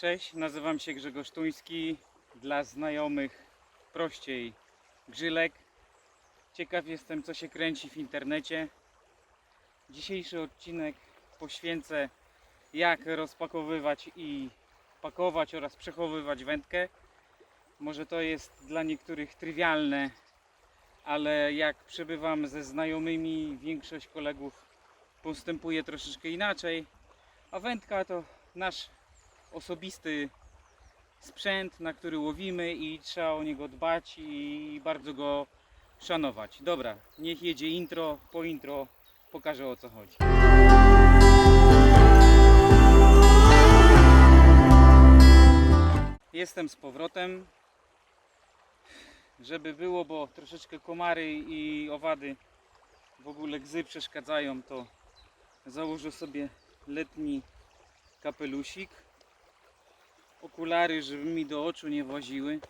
Cześć, nazywam się Grzegorz Tuński. Dla znajomych prościej Grzylek. Ciekaw jestem, co się kręci w internecie. Dzisiejszy odcinek poświęcę, jak rozpakowywać i pakować oraz przechowywać wędkę. Może to jest dla niektórych trywialne, ale jak przebywam ze znajomymi, większość kolegów postępuje troszeczkę inaczej. A wędka to nasz osobisty sprzęt, na który łowimy i trzeba o niego dbać i bardzo go szanować. Dobra, niech jedzie intro, po intro pokażę o co chodzi. Jestem z powrotem. Żeby było, bo troszeczkę komary i owady w ogóle gzy przeszkadzają, to założę sobie letni kapelusik okulary, żeby mi do oczu nie właziły.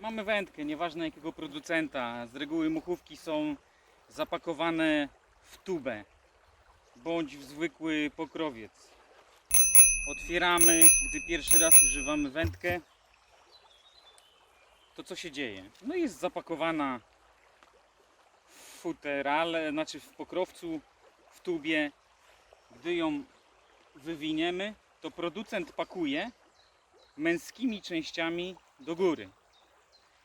Mamy wędkę, nieważne jakiego producenta. Z reguły muchówki są zapakowane w tubę bądź w zwykły pokrowiec. Otwieramy, gdy pierwszy raz używamy wędkę. To co się dzieje? No jest zapakowana w futerale, znaczy w pokrowcu, w tubie gdy ją wywiniemy, to producent pakuje męskimi częściami do góry.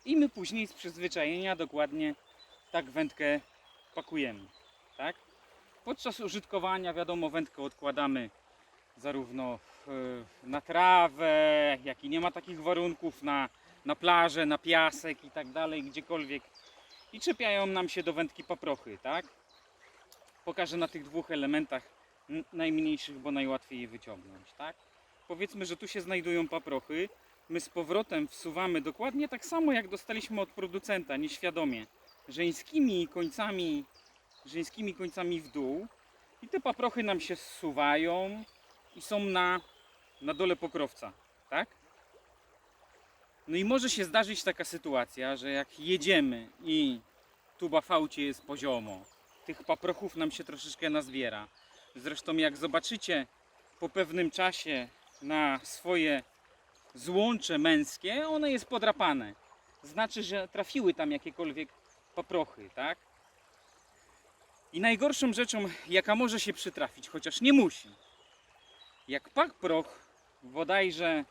I my później z przyzwyczajenia dokładnie tak wędkę pakujemy. Tak? Podczas użytkowania, wiadomo, wędkę odkładamy zarówno w- na trawę, jak i nie ma takich warunków, na, na plażę, na piasek i tak dalej, gdziekolwiek. I czepiają nam się do wędki paprochy, tak? Pokażę na tych dwóch elementach najmniejszych, bo najłatwiej je wyciągnąć, tak? Powiedzmy, że tu się znajdują paprochy. My z powrotem wsuwamy dokładnie tak samo, jak dostaliśmy od producenta, nieświadomie. Żeńskimi końcami, żeńskimi końcami w dół. I te paprochy nam się zsuwają i są na, na dole pokrowca, tak? No i może się zdarzyć taka sytuacja, że jak jedziemy i tuba faucie jest poziomo, tych paprochów nam się troszeczkę nazbiera. Zresztą jak zobaczycie po pewnym czasie na swoje złącze męskie, one jest podrapane. Znaczy, że trafiły tam jakiekolwiek paprochy, tak? I najgorszą rzeczą, jaka może się przytrafić, chociaż nie musi, jak paproch, bodajże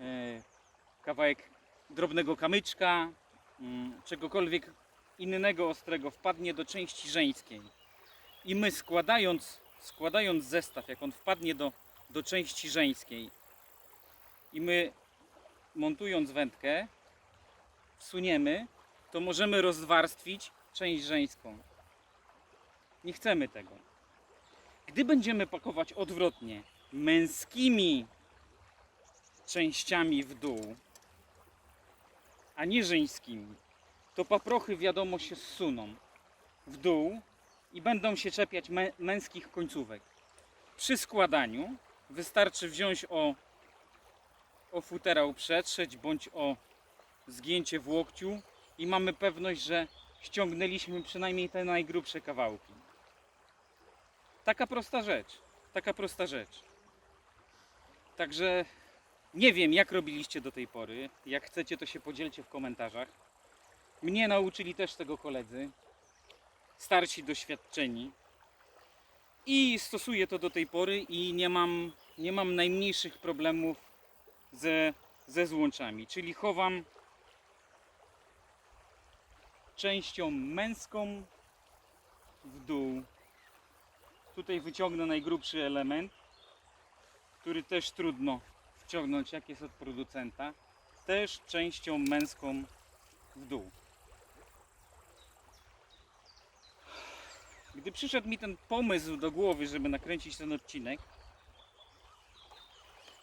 e, kawałek drobnego kamyczka, mm, czegokolwiek innego ostrego wpadnie do części żeńskiej i my składając, składając zestaw, jak on wpadnie do, do części żeńskiej i my montując wędkę wsuniemy, to możemy rozwarstwić część żeńską. Nie chcemy tego. Gdy będziemy pakować odwrotnie, męskimi częściami w dół, a nie żeńskimi, to paprochy wiadomo się zsuną w dół i będą się czepiać mę- męskich końcówek. Przy składaniu wystarczy wziąć o, o futerał przetrzeć bądź o zgięcie w łokciu i mamy pewność, że ściągnęliśmy przynajmniej te najgrubsze kawałki. Taka prosta rzecz. Taka prosta rzecz. Także nie wiem, jak robiliście do tej pory. Jak chcecie, to się podzielcie w komentarzach. Mnie nauczyli też tego koledzy starsi, doświadczeni. I stosuję to do tej pory i nie mam, nie mam najmniejszych problemów ze, ze złączami. Czyli chowam częścią męską w dół. Tutaj wyciągnę najgrubszy element, który też trudno wciągnąć, jak jest od producenta. Też częścią męską w dół. Gdy przyszedł mi ten pomysł do głowy, żeby nakręcić ten odcinek,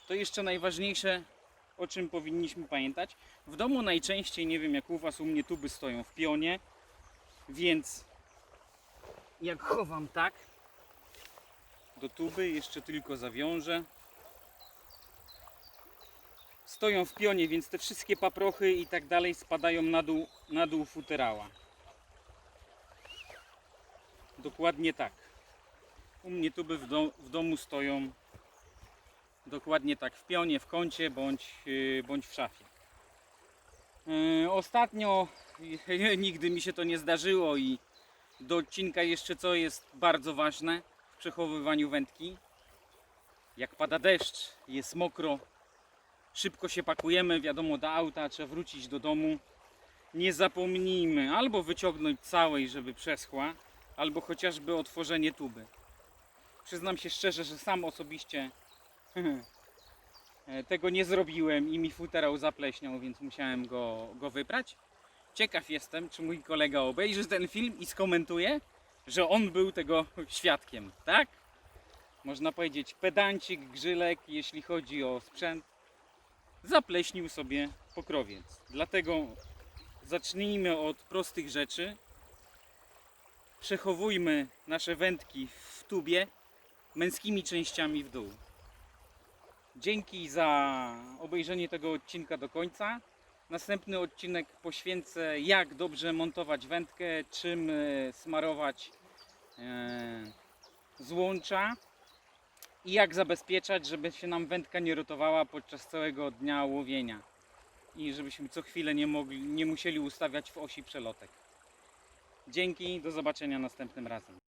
to jeszcze najważniejsze, o czym powinniśmy pamiętać. W domu najczęściej, nie wiem jak u Was, u mnie tuby stoją w pionie, więc jak chowam tak do tuby, jeszcze tylko zawiążę. Stoją w pionie, więc te wszystkie paprochy i tak dalej spadają na dół, na dół futerała. Dokładnie tak. U mnie tuby w, do, w domu stoją dokładnie tak w pionie, w kącie bądź, yy, bądź w szafie. Yy, Ostatnio nigdy mi się to nie zdarzyło i do odcinka jeszcze co jest bardzo ważne w przechowywaniu wędki. Jak pada deszcz, jest mokro, szybko się pakujemy, wiadomo, do auta, trzeba wrócić do domu. Nie zapomnijmy albo wyciągnąć całej, żeby przeschła, albo chociażby otworzenie tuby. Przyznam się szczerze, że sam osobiście e, tego nie zrobiłem i mi futerał zapleśniał, więc musiałem go, go wyprać. Ciekaw jestem, czy mój kolega obejrzy ten film i skomentuje, że on był tego świadkiem, tak? Można powiedzieć pedancik, grzylek, jeśli chodzi o sprzęt, zapleśnił sobie pokrowiec. Dlatego zacznijmy od prostych rzeczy. Przechowujmy nasze wędki w tubie męskimi częściami w dół. Dzięki za obejrzenie tego odcinka do końca. Następny odcinek poświęcę jak dobrze montować wędkę, czym e, smarować e, złącza i jak zabezpieczać, żeby się nam wędka nie rotowała podczas całego dnia łowienia i żebyśmy co chwilę nie, mogli, nie musieli ustawiać w osi przelotek. Dzięki, do zobaczenia następnym razem.